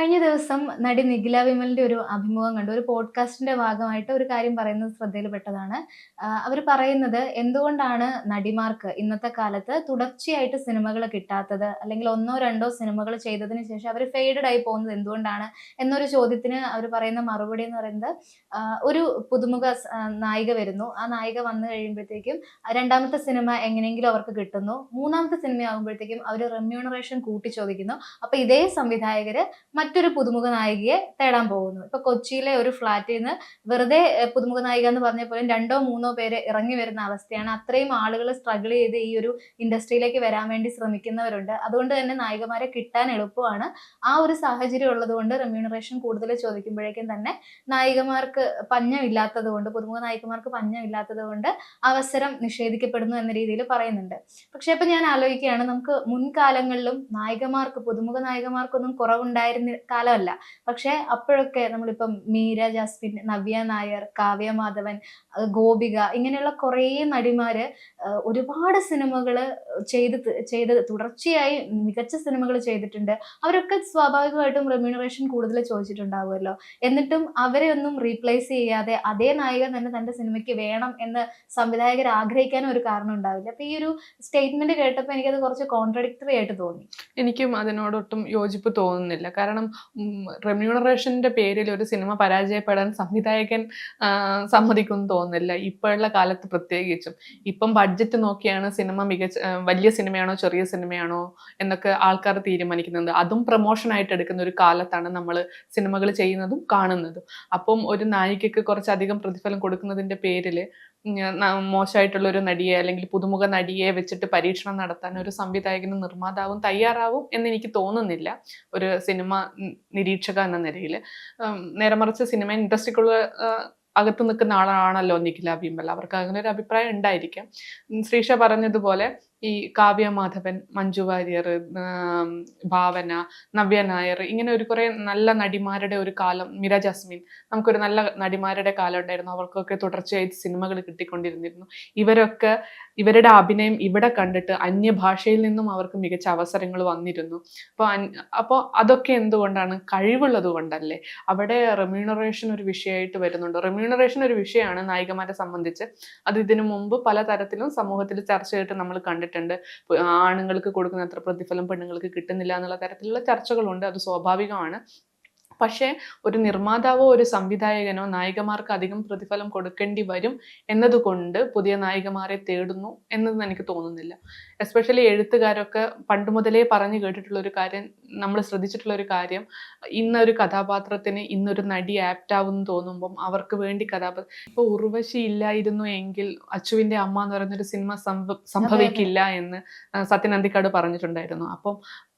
കഴിഞ്ഞ ദിവസം നടി നിഖില വിമലിന്റെ ഒരു അഭിമുഖം കണ്ടു. ഒരു പോഡ്കാസ്റ്റിന്റെ ഭാഗമായിട്ട് ഒരു കാര്യം പറയുന്നത് ശ്രദ്ധയിൽപ്പെട്ടതാണ്. അവർ പറയുന്നത് എന്തുകൊണ്ടാണ് നടിമാർക്ക് ഇന്നത്തെ കാലത്ത് തുടർച്ചയായിട്ട് സിനിമകൾ കിട്ടാത്തത്? അല്ലെങ്കിൽ ഒന്നോ രണ്ടോ സിനിമകൾ ചെയ്തതിന് ശേഷം അവർ ഫെയ്ഡഡ് ആയി പോകുന്നത് എന്തുകൊണ്ടാണ് എന്നൊരു ചോദ്യത്തിന് അവർ പറയുന്ന മറുപടി എന്ന് പറയുന്നത് ഒരു പുതുമുഖ നായിക വരുന്നു. ആ നായിക വന്നു കഴിയുമ്പോഴത്തേക്കും രണ്ടാമത്തെ സിനിമ എങ്ങനെയെങ്കിലും അവർക്ക് കിട്ടുന്നു. മൂന്നാമത്തെ സിനിമ ആകുമ്പോഴത്തേക്കും അവർ റെമ്യൂണറേഷൻ കൂട്ടി ചോദിക്കുന്നു അപ്പൊ ഇതേ സംവിധായകര് മറ്റൊരു പുതുമുഖ നായികയെ തേടാൻ പോകുന്നു. ഇപ്പൊ കൊച്ചിയിലെ ഒരു ഫ്ലാറ്റിൽ നിന്ന് വെറുതെ പുതുമുഖ നായിക എന്ന് പറഞ്ഞ പോലും രണ്ടോ മൂന്നോ പേര് ഇറങ്ങി വരുന്ന അവസ്ഥയാണ്. അത്രയും ആളുകൾ സ്ട്രഗിൾ ചെയ്ത് ഈ ഒരു ഇൻഡസ്ട്രിയിലേക്ക് വരാൻ വേണ്ടി ശ്രമിക്കുന്നവരുണ്ട്. അതുകൊണ്ട് തന്നെ നായികമാരെ കിട്ടാൻ എളുപ്പമാണ്. ആ ഒരു സാഹചര്യം ഉള്ളത് കൊണ്ട് റെമ്യൂണറേഷൻ കൂടുതൽ ചോദിക്കുമ്പോഴേക്കും തന്നെ നായികമാർക്ക് പഞ്ഞമില്ലാത്തത് കൊണ്ട് പുതുമുഖ നായികമാർക്ക് പഞ്ഞമില്ലാത്തത് കൊണ്ട് അവസരം നിഷേധിക്കപ്പെടുന്നു എന്ന രീതിയിൽ പറയുന്നുണ്ട്. പക്ഷെ ഇപ്പൊ ഞാൻ ആലോചിക്കുകയാണ് നമുക്ക് മുൻകാലങ്ങളിലും നായികമാർക്ക് പുതുമുഖ നായികമാർക്കൊന്നും കുറവുണ്ടായിരുന്ന കാലമല്ല. പക്ഷെ അപ്പോഴൊക്കെ നമ്മളിപ്പം മീര ജാസ്മിൻ നവ്യ നായർ കാവ്യ മാധവൻ ഗോപിക ഇങ്ങനെയുള്ള കുറേ നടിമാര് ഒരുപാട് സിനിമകൾ ചെയ്ത് ചെയ്ത് തുടർച്ചയായി മികച്ച സിനിമകൾ ചെയ്തിട്ടുണ്ട്. അവരൊക്കെ സ്വാഭാവികമായിട്ടും റെമ്യൂണറേഷൻ കൂടുതൽ ചോദിച്ചിട്ടുണ്ടാവുമല്ലോ. എന്നിട്ടും അവരെ ഒന്നും റീപ്ലേസ് ചെയ്യാതെ അതേ നായകൻ തന്നെ തന്റെ സിനിമയ്ക്ക് വേണം എന്ന് സംവിധായകർ ആഗ്രഹിക്കാനും ഒരു കാരണം ഉണ്ടാവില്ല. അപ്പൊ ഈ ഒരു സ്റ്റേറ്റ്മെന്റ് കേട്ടപ്പോൾ എനിക്കത് കുറച്ച് കോൺട്രഡിക്ടറി ആയിട്ട് തോന്നി. എനിക്കും അതിനോടൊട്ടും യോജിപ്പ് തോന്നുന്നില്ല. കാരണം റെമ്യൂണറേഷന്റെ പേരിൽ ഒരു സിനിമ പരാജയപ്പെടാൻ സംവിധായകൻ സമ്മതിക്കുമെന്ന് തോന്നുന്നില്ല. ഇപ്പോഴുള്ള കാലത്ത് പ്രത്യേകിച്ചും. ഇപ്പം ബഡ്ജറ്റ് നോക്കിയാണ് സിനിമ മികച്ച വലിയ സിനിമയാണോ ചെറിയ സിനിമയാണോ എന്നൊക്കെ ആൾക്കാർ തീരുമാനിക്കുന്നത് അതും പ്രൊമോഷൻ ആയിട്ട് എടുക്കുന്ന ഒരു കാലത്താണ് നമ്മൾ സിനിമകൾ ചെയ്യുന്നതും കാണുന്നതും. അപ്പം ഒരു നായികയ്ക്ക് കുറച്ചധികം പ്രതിഫലം കൊടുക്കുന്നതിന്റെ പേരിൽ മോശമായിട്ടുള്ള ഒരു നടിയെ അല്ലെങ്കിൽ പുതുമുഖ നടിയെ വെച്ചിട്ട് പരീക്ഷണം നടത്താൻ ഒരു സംവിധായകനും നിർമ്മാതാവും തയ്യാറാവും എന്ന് എനിക്ക് തോന്നുന്നില്ല. ഒരു സിനിമ നിരീക്ഷക എന്ന നിലയിൽ നേരെ മറിച്ച് സിനിമ ഇൻഡസ്ട്രിക്കുള്ള അകത്ത് നിൽക്കുന്ന ആളാണല്ലോ നിഖില വിമൽ അവർക്ക് അങ്ങനെ ഒരു അഭിപ്രായം ഉണ്ടായിരിക്കാം. ശ്രീഷ പറഞ്ഞതുപോലെ ഈ കാവ്യ മാധവൻ മഞ്ജു വാര്യർ ഭാവന നവ്യ നായർ ഇങ്ങനെ ഒരു കുറെ നല്ല നടിമാരുടെ ഒരു കാലം. മിര ജസ്മിൻ നമുക്കൊരു നല്ല നടിമാരുടെ കാലം ഉണ്ടായിരുന്നു. അവർക്കൊക്കെ തുടർച്ചയായിട്ട് സിനിമകൾ കിട്ടിക്കൊണ്ടിരുന്നിരുന്നു. ഇവരൊക്കെ ഇവരുടെ അഭിനയം ഇവിടെ കണ്ടിട്ട് അന്യഭാഷയിൽ നിന്നും അവർക്ക് മികച്ച അവസരങ്ങൾ വന്നിരുന്നു. അപ്പോൾ അപ്പോൾ അതൊക്കെ എന്തുകൊണ്ടാണ്? കഴിവുള്ളത് കൊണ്ടല്ലേ? അവിടെ റെമ്യൂണറേഷൻ ഒരു വിഷയമായിട്ട് വരുന്നുണ്ട്. റെമ്യൂണറേഷൻ ഒരു വിഷയമാണ് നായികമാരെ സംബന്ധിച്ച്. അത് ഇതിനു മുമ്പ് പല തരത്തിലും സമൂഹത്തിൽ ചർച്ച ചെയ്തിട്ട് നമ്മൾ കണ്ടിട്ടുണ്ട്. പ് ആണുങ്ങൾക്ക് കൊടുക്കുന്ന അത്ര പ്രതിഫലം പെണ്ണുങ്ങൾക്ക് കിട്ടുന്നില്ല എന്നുള്ള തരത്തിലുള്ള ചർച്ചകളുണ്ട്. അത് സ്വാഭാവികമാണ്. പക്ഷേ ഒരു നിർമ്മാതാവോ ഒരു സംവിധായകനോ നായികമാർക്ക് അധികം പ്രതിഫലം കൊടുക്കേണ്ടി വരും എന്നതുകൊണ്ട് പുതിയ നായികമാരെ തേടുന്നു എന്നത് എനിക്ക് തോന്നുന്നില്ല. എസ്പെഷ്യലി എഴുത്തുകാരൊക്കെ പണ്ട് മുതലേ പറഞ്ഞു കേട്ടിട്ടുള്ള ഒരു കാര്യം നമ്മൾ ശ്രദ്ധിച്ചിട്ടുള്ള ഒരു കാര്യം ഇന്നൊരു കഥാപാത്രത്തിന് ഇന്നൊരു നടി ആപ്റ്റ് ആവുമെന്ന് തോന്നുമ്പം അവർക്ക് വേണ്ടി കഥാപാത്രം ഇപ്പോൾ ഉർവശി ഇല്ലായിരുന്നു എങ്കിൽ അച്ചുവിന്റെ അമ്മ എന്ന് പറയുന്നൊരു സിനിമ സംഭവിക്കില്ല എന്ന് സത്യനന്ദിക്കാട് പറഞ്ഞിട്ടുണ്ടായിരുന്നു. അപ്പം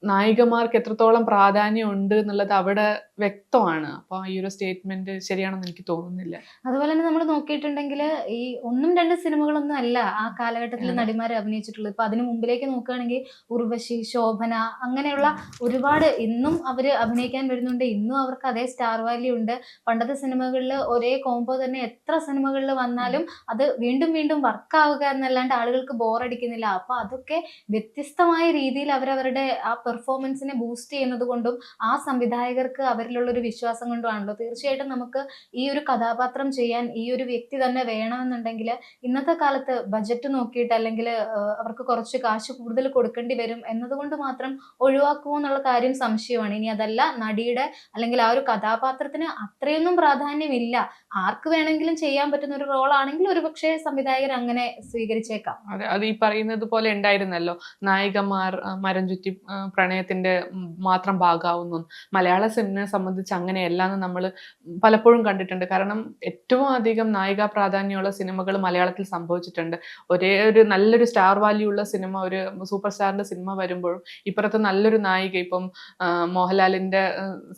നായികമാർക്ക് എത്രത്തോളം പ്രാധാന്യം ഉണ്ട് എന്നുള്ളത് അവിടെ വ്യക്തമാണ്. അപ്പോൾ ഈ ഒരു സ്റ്റേറ്റ്മെന്റ് ശരിയാണെന്ന് എനിക്ക് തോന്നുന്നില്ല. അതുപോലെ തന്നെ നമ്മൾ നോക്കിയിട്ടുണ്ടെങ്കിൽ ഈ ഒന്നും രണ്ട് സിനിമകളൊന്നും അല്ല ആ കാലഘട്ടത്തിൽ. നടിമാർ അഭിനയിച്ചിട്ടുള്ളത്. ഇപ്പൊ അതിന് മുമ്പിലേക്ക് നോക്കുകയാണെങ്കിൽ ഉർവശി ശോഭന അങ്ങനെയുള്ള ഒരുപാട് ഇന്നും അവർ അഭിനയിക്കാൻ വരുന്നുണ്ട്. ഇന്നും അവർക്ക് അതേ സ്റ്റാർ വാല്യൂ ഉണ്ട്. പണ്ടത്തെ സിനിമകളിൽ ഒരേ കോമ്പോ തന്നെ എത്ര സിനിമകളിൽ വന്നാലും അത് വീണ്ടും വീണ്ടും വർക്ക് ആവുക എന്നല്ലാണ്ട് ആളുകൾക്ക് ബോറടിക്കുന്നില്ല. അപ്പൊ അതൊക്കെ വ്യത്യസ്തമായ രീതിയിൽ അവരവരുടെ ആ പെർഫോമൻസിനെ ബൂസ്റ്റ് ചെയ്യുന്നത് കൊണ്ടും ആ സംവിധായകർക്ക് അവരിലുള്ള ഒരു വിശ്വാസം കൊണ്ടുമാണല്ലോ. തീർച്ചയായിട്ടും നമുക്ക് ഈ ഒരു കഥാപാത്രം ചെയ്യാൻ ഈ ഒരു വ്യക്തി തന്നെ വേണമെന്നുണ്ടെങ്കിൽ ഇന്നത്തെ കാലത്ത് ബജറ്റ് നോക്കിയിട്ട് അല്ലെങ്കിൽ അവർക്ക് കുറച്ച് കാശ് കൂടുതൽ കൊടുക്കേണ്ടി വരും എന്നതുകൊണ്ട് മാത്രം ഒഴിവാക്കുമോ എന്നുള്ള കാര്യം സംശയമാണ്. ഇനി അതല്ല നടിയുടെ അല്ലെങ്കിൽ ആ ഒരു കഥാപാത്രത്തിന് അത്രയൊന്നും പ്രാധാന്യമില്ല. ആർക്ക് വേണമെങ്കിലും ചെയ്യാൻ പറ്റുന്ന ഒരു റോൾ ആണെങ്കിൽ ഒരുപക്ഷെ സംവിധായകർ അങ്ങനെ സ്വീകരിച്ചേക്കാം. അതെ അത് ഈ പറയുന്നത് പോലെ ഉണ്ടായിരുന്നല്ലോ. നായികമാർ മരം ചുറ്റി പ്രണയത്തിന്റെ മാത്രം ഭാഗമാവുന്നു. മലയാള സിനിമയെ സംബന്ധിച്ച് അങ്ങനെയല്ല എന്ന് നമ്മൾ പലപ്പോഴും കണ്ടിട്ടുണ്ട്. കാരണം ഏറ്റവും അധികം നായിക പ്രാധാന്യമുള്ള സിനിമകൾ മലയാളത്തിൽ സംഭവിച്ചിട്ടുണ്ട്. ഒരേ ഒരു നല്ലൊരു സ്റ്റാർ വാല്യൂ ഉള്ള സിനിമ ഒരു സൂപ്പർ സ്റ്റാറിന്റെ സിനിമ വരുമ്പോഴും ഇപ്പുറത്ത് നല്ലൊരു നായിക ഇപ്പം മോഹൻലാലിന്റെ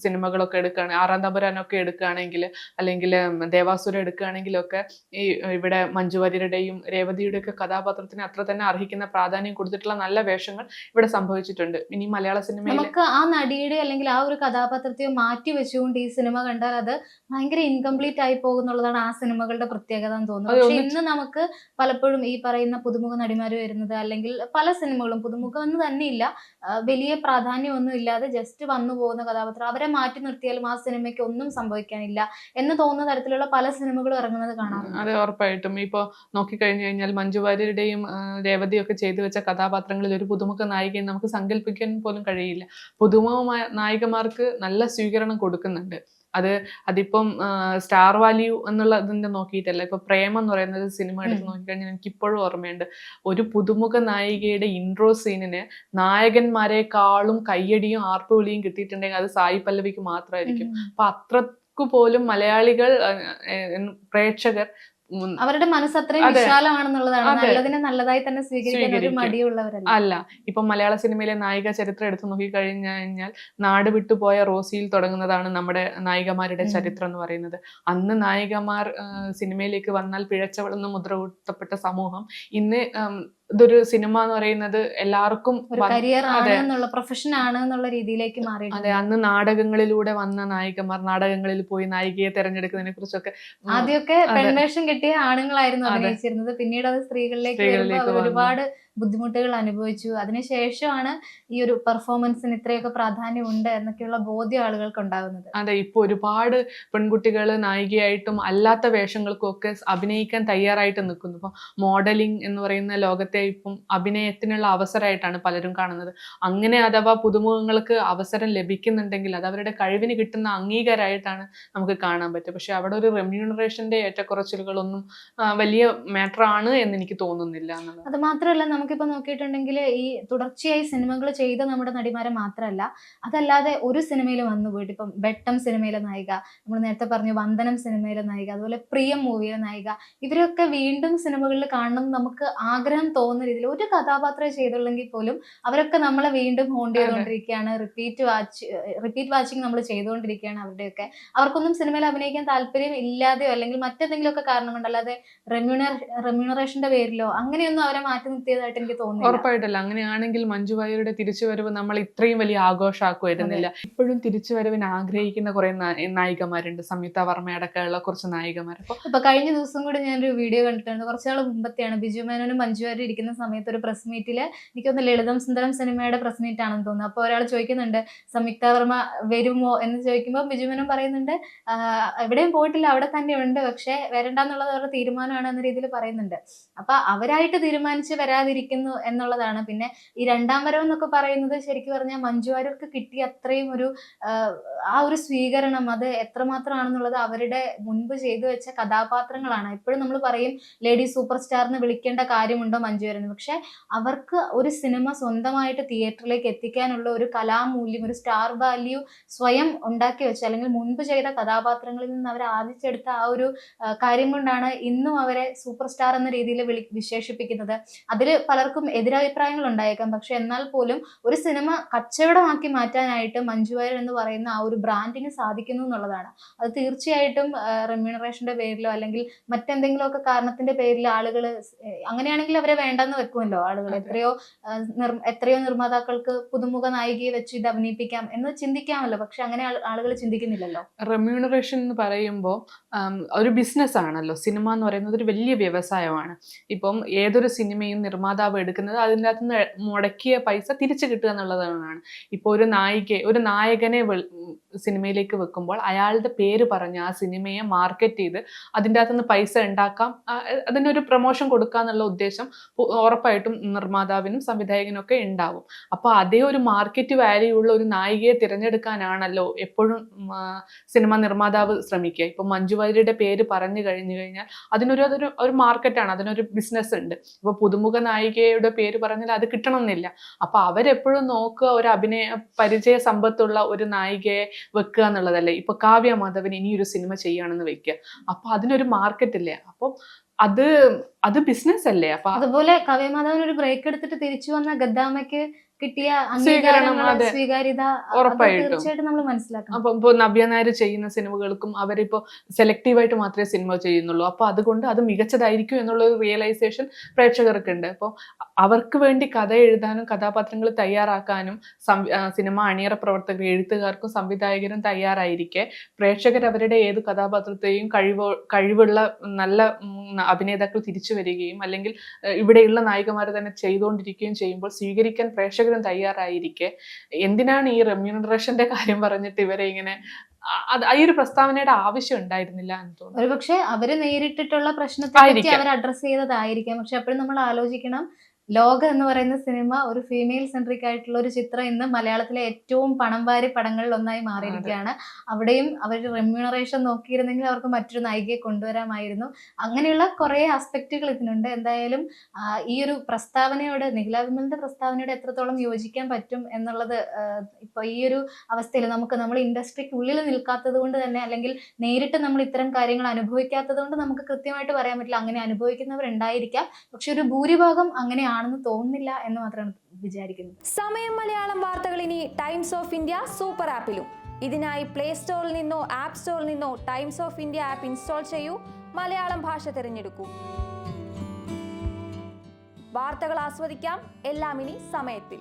സിനിമകളൊക്കെ എടുക്കുകയാണെങ്കിൽ ആറാം തമ്പുരാനൊക്കെ എടുക്കുകയാണെങ്കിൽ അല്ലെങ്കിൽ ദേവാസുര എടുക്കുകയാണെങ്കിലൊക്കെ ഈ ഇവിടെ മഞ്ജു രേവതിയുടെയൊക്കെ രേവതിയുടെ കഥാപാത്രത്തിന് അത്ര തന്നെ അർഹിക്കുന്ന പ്രാധാന്യം കൊടുത്തിട്ടുള്ള നല്ല വേഷങ്ങൾ ഇവിടെ സംഭവിച്ചിട്ടുണ്ട്. ഇനി മലയാള സിനിമ നമുക്ക് ആ നടിയുടെ അല്ലെങ്കിൽ ആ ഒരു കഥാപാത്രത്തെയോ മാറ്റി വെച്ചുകൊണ്ട് ഈ സിനിമ കണ്ടാൽ അത് ഭയങ്കര ഇൻകംപ്ലീറ്റ് ആയി പോകുന്നുള്ളതാണ് ആ സിനിമകളുടെ പ്രത്യേകത എന്ന് തോന്നുന്നു. അതെ, പക്ഷെ ഇന്ന് നമുക്ക് പലപ്പോഴും ഈ പറയുന്ന പുതുമുഖ നടിമാർ വരുന്നത് അല്ലെങ്കിൽ പല സിനിമകളും പുതുമുഖം എന്ന് തന്നെയില്ല വലിയ പ്രാധാന്യമൊന്നും ഇല്ലാതെ ജസ്റ്റ് വന്നു പോകുന്ന കഥാപാത്രം. അവരെ മാറ്റി നിർത്തിയാലും ആ സിനിമയ്ക്ക് ഒന്നും സംഭവിക്കാനില്ല എന്ന് തോന്നുന്ന തരത്തിലുള്ള പല സിനിമകളും ഇറങ്ങുന്നത് കാണാം അതെ ഉറപ്പായിട്ടും. ഇപ്പൊ നോക്കിക്കഴിഞ്ഞു കഴിഞ്ഞാൽ മഞ്ജുവാര്യരുടെയും രേവതിയൊക്കെ ചെയ്തു വെച്ച കഥാപാത്രങ്ങളിൽ ഒരു പുതുമുഖ നായികയെ നമുക്ക് സങ്കല്പിക്കാൻ പോലും കഴിയില്ല. പുതുമുഖമായ നായികമാർക്ക് നല്ല സ്വീകരണം കൊടുക്കുന്നുണ്ട്. അത് അതിപ്പം സ്റ്റാർ വാല്യൂ എന്നുള്ള ഇതിന്റെ നോക്കിയിട്ടല്ല. ഇപ്പൊ പ്രേമം എന്ന് പറയുന്നത് സിനിമ എടുത്ത്. നോക്കിക്കഴിഞ്ഞാൽ എനിക്ക് ഇപ്പോഴും ഓർമ്മയുണ്ട്. ഒരു പുതുമുഖ നായികയുടെ ഇൻട്രോ സീനിന് നായകന്മാരെക്കാളും കയ്യടിയും ആർപ്പുവിളിയും കിട്ടിയിട്ടുണ്ടെങ്കിൽ അത് സായി പല്ലവിക്ക് മാത്രമായിരിക്കും. അപ്പൊ അത്ര പോലും മലയാളികൾ പ്രേക്ഷകർ അവരുടെ മനസ്സ് അത്രയും വിശാലമാണെന്നുള്ളതാണ്. നല്ലതിനെ നല്ലതായി തന്നെ സ്വീകരിക്കാൻ ഒരു മടിയുള്ളവരല്ല. അല്ല ഇപ്പൊ മലയാള സിനിമയിലെ നായിക ചരിത്രം എടുത്തു നോക്കിക്കഴിഞ്ഞു കഴിഞ്ഞാൽ നാട് വിട്ടുപോയ റോസിയിൽ തുടങ്ങുന്നതാണ് നമ്മുടെ നായികമാരുടെ ചരിത്രം എന്ന് പറയുന്നത്. അന്ന് നായികമാർ സിനിമയിലേക്ക് വന്നാൽ പിഴച്ചവളെന്ന് മുദ്ര കൂട്ടപ്പെട്ട സമൂഹം ഇന്ന് ഇതൊരു സിനിമ എന്ന് പറയുന്നത് എല്ലാവർക്കും കരിയർ ആണ് എന്നുള്ള പ്രൊഫഷൻ ആണ് എന്നുള്ള രീതിയിലേക്ക് മാറി അതെ അന്ന് നാടകങ്ങളിലൂടെ വന്ന നായികമാർ നാടകങ്ങളിൽ പോയി നായികയെ തെരഞ്ഞെടുക്കുന്നതിനെ കുറിച്ചൊക്കെ. ആദ്യമൊക്കെ പെൺവേഷം കിട്ടിയ ആണുങ്ങളായിരുന്നു. അഭിനയിച്ചിരുന്നത്. പിന്നീട് അത് സ്ത്രീകളിലേക്ക്. ഒരുപാട് ബുദ്ധിമുട്ടുകൾ അനുഭവിച്ചു. അതിനുശേഷമാണ് ഈ ഒരു പെർഫോമൻസിന് ഇത്രയൊക്കെ പ്രാധാന്യം ഉണ്ട് എന്നൊക്കെയുള്ള ബോധ്യം ആളുകൾക്ക് ഉണ്ടാകുന്നത്. അതെ ഇപ്പൊ ഒരുപാട് പെൺകുട്ടികൾ നായികയായിട്ടും അല്ലാത്ത വേഷങ്ങൾക്കും ഒക്കെ അഭിനയിക്കാൻ തയ്യാറായിട്ട് നിൽക്കുന്നു. ഇപ്പൊ മോഡലിംഗ് എന്ന് പറയുന്ന ലോകത്തെ ഇപ്പം അഭിനയത്തിനുള്ള അവസരമായിട്ടാണ് പലരും കാണുന്നത്. അങ്ങനെ അഥവാ പുതുമുഖങ്ങൾക്ക് അവസരം ലഭിക്കുന്നുണ്ടെങ്കിൽ അത് അവരുടെ കഴിവിന് കിട്ടുന്ന അംഗീകാരമായിട്ടാണ് നമുക്ക് കാണാൻ പറ്റും പക്ഷെ അവിടെ ഒരു റെമ്യൂണറേഷന്റെ ഏറ്റക്കുറച്ചിലുകളൊന്നും വലിയ മാറ്റർ ആണ് എന്ന് എനിക്ക് തോന്നുന്നില്ല എന്നുള്ളത്. അത് മാത്രമല്ല നമുക്കിപ്പോ നോക്കിയിട്ടുണ്ടെങ്കിൽ ഈ തുടർച്ചയായി സിനിമകൾ ചെയ്ത നമ്മുടെ നടിമാരെ മാത്രമല്ല അതല്ലാതെ ഒരു സിനിമയിൽ വന്നു പോയിട്ട് ഇപ്പം വെട്ടം സിനിമയിലെ നായിക നമ്മൾ നേരത്തെ പറഞ്ഞു വന്ദനം സിനിമയിലെ നായിക അതുപോലെ പ്രിയം മൂവിയിലെ നായിക ഇവരൊക്കെ വീണ്ടും സിനിമകളിൽ കാണണം നമുക്ക് ആഗ്രഹം തോന്നുന്ന രീതിയിൽ ഒരു കഥാപാത്രം ചെയ്തുള്ളെങ്കിൽ പോലും അവരൊക്കെ നമ്മളെ വീണ്ടും ഹോണ്ട് ചെയ്തുകൊണ്ടിരിക്കുകയാണ് റിപ്പീറ്റ് വാച്ച് റിപ്പീറ്റ് വാച്ചിങ് നമ്മൾ ചെയ്തുകൊണ്ടിരിക്കുകയാണ് അവരുടെയൊക്കെ. അവർക്കൊന്നും സിനിമയിൽ അഭിനയിക്കാൻ താല്പര്യം ഇല്ലാതെയോ അല്ലെങ്കിൽ മറ്റെന്തെങ്കിലുമൊക്കെ കാരണം കൊണ്ടല്ലാതെ റെമ്യൂണർ റെമ്യൂണറേഷന്റെ പേരിലോ അങ്ങനെയൊന്നും അവരെ മാറ്റി നിർത്തിയതായിട്ട് എനിക്ക് തോന്നുന്നു ഉറപ്പായിട്ടല്ല. അങ്ങനെയാണെങ്കിൽ മഞ്ജു വാര്യരുടെ തിരിച്ചുവരവ് നമ്മൾ ഇത്രയും വലിയ ആഘോഷമാക്കുമായിരുന്നില്ല. ഇപ്പോഴും തിരിച്ചുവരവിന് ആഗ്രഹിക്കുന്ന കുറെ നായികമാരുണ്ട്. സംയുക്ത വർമ്മ അടക്കമുള്ള കുറച്ച് നായികമാർ അപ്പൊ കഴിഞ്ഞ ദിവസം കൂടി ഞാനൊരു വീഡിയോ കണ്ടിട്ടുണ്ട്. കുറച്ചാൾ മുമ്പത്തെയാണ് ബിജു മേനോനും മഞ്ജു വാര്യർ ഇരിക്കുന്ന സമയത്ത് ഒരു പ്രസ് മീറ്റിൽ എനിക്കൊന്ന് ലളിതം സുന്ദരം സിനിമയുടെ പ്രസ് മീറ്റ് ആണെന്ന് തോന്നുന്നു. അപ്പോൾ ഒരാൾ ചോദിക്കുന്നുണ്ട് സംയുക്ത വർമ്മ വരുമോ? എന്ന് ചോദിക്കുമ്പോൾ ബിജു മേനോൻ പറയുന്നുണ്ട് എവിടെയും പോയിട്ടില്ല. അവിടെ തന്നെ ഉണ്ട് പക്ഷെ വരണ്ടെന്നുള്ളത് അവരുടെ തീരുമാനമാണ് എന്ന രീതിയിൽ പറയുന്നുണ്ട്. അപ്പൊ അവരായിട്ട് തീരുമാനിച്ച് വരാതിരിക്കുന്നു എന്നുള്ളതാണ്. പിന്നെ ഈ രണ്ടാം വരവ് എന്നൊക്കെ പറയുന്നത് ശരിക്കും പറഞ്ഞാൽ മഞ്ജു വാര്യർക്ക് കിട്ടിയ അത്രയും ഒരു ആ ഒരു സ്വീകരണം അത് എത്രമാത്രമാണെന്നുള്ളത് അവരുടെ മുൻപ് ചെയ്തു വെച്ച കഥാപാത്രങ്ങളാണ്. എപ്പോഴും നമ്മൾ പറയും ലേഡി സൂപ്പർ സ്റ്റാർ എന്ന് വിളിക്കേണ്ട കാര്യമുണ്ടോ മഞ്ജു പക്ഷെ അവർക്ക് ഒരു സിനിമ സ്വന്തമായിട്ട് തിയേറ്ററിലേക്ക് എത്തിക്കാനുള്ള ഒരു കലാമൂല്യം ഒരു സ്റ്റാർ വാല്യൂ സ്വയം ഉണ്ടാക്കി വെച്ച. അല്ലെങ്കിൽ മുൻപ് ചെയ്ത കഥാപാത്രങ്ങളിൽ നിന്ന് അവർ ആദിച്ചെടുത്ത ആ ഒരു കാര്യം കൊണ്ടാണ് ഇന്നും അവരെ സൂപ്പർ സ്റ്റാർ എന്ന രീതിയിൽ വിളി വിശേഷിപ്പിക്കുന്നത്. അതിൽ പലർക്കും എതിരഭിപ്രായങ്ങൾ ഉണ്ടായേക്കാം. പക്ഷെ എന്നാൽ പോലും ഒരു സിനിമ കച്ചവടമാക്കി മാറ്റാനായിട്ട് മഞ്ജു വാര്യർ എന്ന് പറയുന്ന ആ ഒരു ബ്രാൻഡിന് സാധിക്കുന്നു എന്നുള്ളതാണ്. അത് തീർച്ചയായിട്ടും റെമ്യൂണറേഷന്റെ പേരിലോ അല്ലെങ്കിൽ മറ്റെന്തെങ്കിലും ഒക്കെ കാരണത്തിന്റെ പേരിൽ ആളുകൾ അങ്ങനെയാണെങ്കിൽ അവരെ വേണ്ടെന്ന് വെക്കുമല്ലോ ആളുകൾ എത്രയോ എത്രയോ നിർമ്മാതാക്കൾക്ക് പുതുമുഖ നായികയെ വെച്ച് ഇത് അഭിനയിപ്പിക്കാം എന്ന് ചിന്തിക്കാമല്ലോ. പക്ഷെ അങ്ങനെ ആളുകൾ ചിന്തിക്കുന്നില്ലല്ലോ. റെമ്യൂണറേഷൻ എന്ന് പറയുമ്പോൾ ഒരു ബിസിനസ് ആണല്ലോ സിനിമ എന്ന് പറയുന്നത് ഒരു വലിയ വ്യവസായമാണ്. ഇപ്പം ഏതൊരു സിനിമയും നിർമ്മാതാവ് എടുക്കുന്നത് അതിന്റെ അകത്ത് നിന്ന് മുടക്കിയ പൈസ തിരിച്ചു കിട്ടുക എന്നുള്ളതാണ്. ഇപ്പോൾ ഒരു നായിക ഒരു നായകനെ സിനിമയിലേക്ക് വെക്കുമ്പോൾ അയാളുടെ പേര് പറഞ്ഞ് ആ സിനിമയെ മാർക്കറ്റ് ചെയ്ത് അതിന്റെ അകത്തുനിന്ന് പൈസ ഉണ്ടാക്കാം. അതിനൊരു പ്രൊമോഷൻ കൊടുക്കുക എന്നുള്ള ഉദ്ദേശം ഉറപ്പായിട്ടും നിർമ്മാതാവിനും സംവിധായകനും ഒക്കെ ഉണ്ടാവും. അപ്പോൾ അതേ ഒരു മാർക്കറ്റ് വാല്യൂ ഉള്ള ഒരു നായികയെ തിരഞ്ഞെടുക്കാനാണല്ലോ എപ്പോഴും സിനിമ നിർമ്മാതാവ് ശ്രമിക്കുക. ഇപ്പൊ മഞ്ജു വാര്യരുടെ പേര് പറഞ്ഞു കഴിഞ്ഞു കഴിഞ്ഞാൽ അതിനൊരു അതൊരു ഒരു മാർക്കറ്റാണ് അതിനൊരു ബിസിനസ് ഉണ്ട്. ഇപ്പൊ പുതുമുഖ നായികയുടെ പേര് പറഞ്ഞാൽ അത് കിട്ടണമെന്നില്ല. അപ്പൊ അവരെപ്പോഴും നോക്കുക ഒരു അഭിനയ പരിചയ സമ്പത്തുള്ള ഒരു നായികയെ വെക്കുക എന്നുള്ളതല്ലേ. ഇപ്പൊ കാവ്യ മാധവൻ ഇനിയൊരു സിനിമ ചെയ്യുകയാണെന്ന് വെക്കുക. അപ്പൊ അതിനൊരു മാർക്കറ്റ് ഇല്ലേ അപ്പം അത് അത് ബിസിനസ് അല്ലേ. അപ്പൊ അതുപോലെ കാവ്യ മാധവൻ ഒരു ബ്രേക്ക് എടുത്തിട്ട് തിരിച്ചു വന്ന ഗദ്ദാമയ്ക്ക് കിട്ടിയ അംഗീകാരങ്ങൾ സ്വീകാര്യത ഉറപ്പായിട്ടും. തീർച്ചയായിട്ടും നമ്മൾ മനസ്സിലാക്കണം. അപ്പൊ നവ്യ നായർ ചെയ്യുന്ന സിനിമകൾക്കും അവരിപ്പോ സെലക്റ്റീവായിട്ട് മാത്രമേ സിനിമ ചെയ്യുന്നുള്ളൂ. അപ്പൊ അതുകൊണ്ട് അത് മികച്ചതായിരിക്കും എന്നുള്ള ഒരു റിയലൈസേഷൻ പ്രേക്ഷകർക്ക് ഉണ്ട് അപ്പോൾ അവർക്ക് വേണ്ടി കഥ എഴുതാനും കഥാപാത്രങ്ങൾ തയ്യാറാക്കാനും സിനിമ അണിയറ പ്രവർത്തകർ എഴുത്തുകാർക്കും സംവിധായകരും തയ്യാറായിരിക്കെ. പ്രേക്ഷകർ അവരുടെ ഏത് കഥാപാത്രത്തെയും കഴിവ് കഴിവുള്ള നല്ല അഭിനേതാക്കൾ തിരിച്ചു വരികയും അല്ലെങ്കിൽ ഇവിടെയുള്ള നായികമാർ തന്നെ ചെയ്തുകൊണ്ടിരിക്കുകയും ചെയ്യുമ്പോൾ സ്വീകരിക്കാൻ പ്രേക്ഷകരും തയ്യാറായിരിക്കെ. എന്തിനാണ് ഈ റെമ്യൂണറേഷന്റെ കാര്യം പറഞ്ഞിട്ട് ഇവരെ ഇങ്ങനെ അത് ഈ ഒരു പ്രസ്താവനയുടെ ആവശ്യം ഉണ്ടായിരുന്നില്ല എന്ന് തോന്നുന്നു. ഒരു പക്ഷെ അവർ നേരിട്ടിട്ടുള്ള പ്രശ്നത്തെ അവർ അഡ്രസ് ചെയ്തതായിരിക്കാം. പക്ഷെ അപ്പോഴും നമ്മൾ ആലോചിക്കണം ലോക എന്ന് പറയുന്ന സിനിമ ഒരു ഫീമെയിൽ സെൻട്രിക് ആയിട്ടുള്ള ഒരു ചിത്രം ഇന്ന് മലയാളത്തിലെ ഏറ്റവും പണം വാരി പടങ്ങളിൽ ഒന്നായി മാറിയിരിക്കുകയാണ്. അവിടെയും അവർ റെമ്യൂണറേഷൻ നോക്കിയിരുന്നെങ്കിൽ അവർക്ക് മറ്റൊരു നായികയെ കൊണ്ടുവരാമായിരുന്നു. അങ്ങനെയുള്ള കുറെ ആസ്പെക്റ്റുകൾ ഇതിനുണ്ട്. എന്തായാലും ഈ ഒരു പ്രസ്താവനയോട് നിഖില വിമലിന്റെ പ്രസ്താവനയോട് എത്രത്തോളം യോജിക്കാൻ പറ്റും എന്നുള്ളത് ഇപ്പൊ ഈ ഒരു അവസ്ഥയിൽ നമുക്ക് നമ്മൾ ഇൻഡസ്ട്രിക്ക് ഉള്ളിൽ നിൽക്കാത്തത് കൊണ്ട് തന്നെ അല്ലെങ്കിൽ നേരിട്ട് നമ്മൾ ഇത്തരം കാര്യങ്ങൾ അനുഭവിക്കാത്തത് കൊണ്ട് നമുക്ക് കൃത്യമായിട്ട് പറയാൻ പറ്റില്ല. അങ്ങനെ അനുഭവിക്കുന്നവർ ഉണ്ടായിരിക്കാം പക്ഷെ ഒരു ഭൂരിഭാഗം അങ്ങനെയാണെന്ന് തോന്നുന്നില്ല എന്ന് മാത്രമാണ് വിചാരിക്കുന്നത്. സമയം മലയാളം വാർത്തകൾ ഇനി ടൈംസ് ഓഫ് ഇന്ത്യ സൂപ്പർ ആപ്പിലും. ഇതിനായി പ്ലേ സ്റ്റോറിൽ നിന്നോ ആപ്പ് സ്റ്റോറിൽ നിന്നോ Times of India app install ചെയ്യൂ. മലയാളം ഭാഷ തിരഞ്ഞെടുക്കൂ. വാർത്തകൾ ആസ്വദിക്കാം. എല്ലാം ഇനി സമയത്തിൽ.